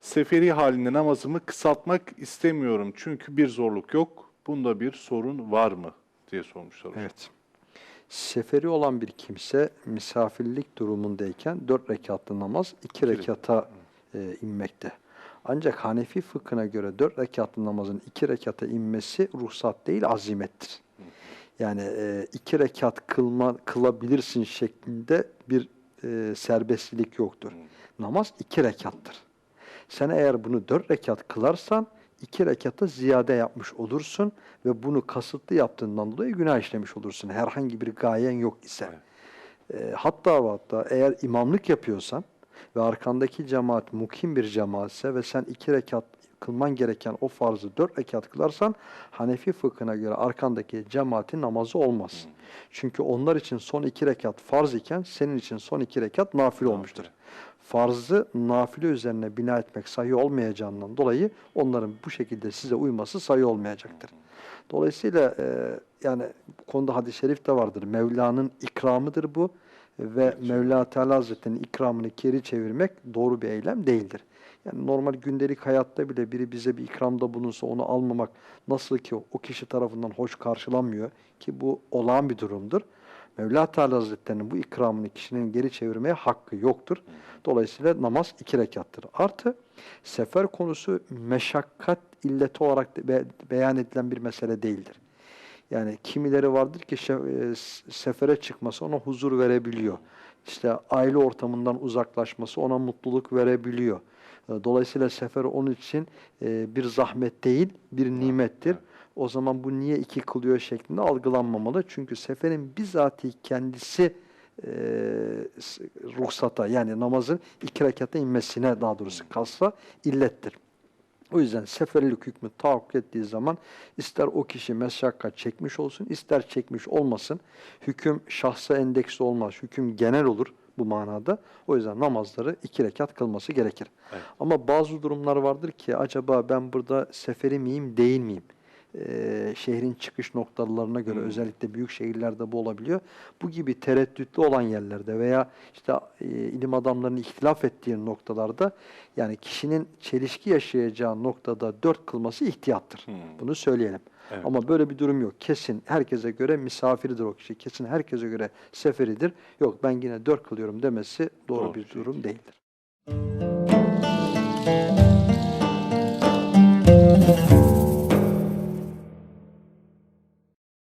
Seferi halinde namazımı kısaltmak istemiyorum çünkü bir zorluk yok. Bunda bir sorun var mı diye sormuşlar. hocam. Evet. Seferi olan bir kimse misafirlik durumundayken dört rekatlı namaz iki rekata e, inmekte. Ancak Hanefi fıkhına göre dört rekatlı namazın iki rekata inmesi ruhsat değil azimettir. Yani e, iki rekat kılma, kılabilirsin şeklinde bir e, serbestlik yoktur. Namaz iki rekattır. Sen eğer bunu dört rekat kılarsan iki rekata ziyade yapmış olursun ve bunu kasıtlı yaptığından dolayı günah işlemiş olursun. Herhangi bir gayen yok ise. E, hatta ve hatta eğer imamlık yapıyorsan ve arkandaki cemaat mukim bir cemaatse ve sen iki rekat kılman gereken o farzı dört rekat kılarsan Hanefi fıkhına göre arkandaki cemaatin namazı olmaz. Çünkü onlar için son iki rekat farz iken senin için son iki rekat nafile olmuştur. Farzı nafile üzerine bina etmek sayı olmayacağından dolayı onların bu şekilde size uyması sayı olmayacaktır. Dolayısıyla e, yani konuda hadis-i şerif de vardır. Mevla'nın ikramıdır bu ve Mevla Teala Hazretleri'nin ikramını geri çevirmek doğru bir eylem değildir. Yani normal gündelik hayatta bile biri bize bir ikramda bulunsa onu almamak nasıl ki o kişi tarafından hoş karşılanmıyor ki bu olağan bir durumdur. Mevla Teala Hazretleri'nin bu ikramını kişinin geri çevirmeye hakkı yoktur. Dolayısıyla namaz iki rekattır. Artı sefer konusu meşakkat illeti olarak beyan edilen bir mesele değildir. Yani kimileri vardır ki e, sefere çıkması ona huzur verebiliyor. İşte aile ortamından uzaklaşması ona mutluluk verebiliyor. E, Dolayısıyla sefer onun için e, bir zahmet değil, bir nimettir. O zaman bu niye iki kılıyor şeklinde algılanmamalı. Çünkü seferin bizatihi kendisi e, ruhsata yani namazın iki rekata inmesine daha doğrusu kalsa illettir. O yüzden seferlik hükmü tahakkuk ettiği zaman ister o kişi meşakkat çekmiş olsun, ister çekmiş olmasın. Hüküm şahsa endeksli olmaz, hüküm genel olur bu manada. O yüzden namazları iki rekat kılması gerekir. Ama bazı durumlar vardır ki acaba ben burada seferi miyim, değil miyim? Ee, şehrin çıkış noktalarına göre özellikle büyük şehirlerde bu olabiliyor. Bu gibi tereddütlü olan yerlerde veya işte e, ilim adamlarının ihtilaf ettiği noktalarda yani kişinin çelişki yaşayacağı noktada dört kılması ihtiyattır. Bunu söyleyelim. Evet. Ama böyle bir durum yok. Kesin herkese göre misafiridir o kişi. Kesin herkese göre seferidir. Yok ben yine dört kılıyorum demesi doğru Doğru bir durum değildir.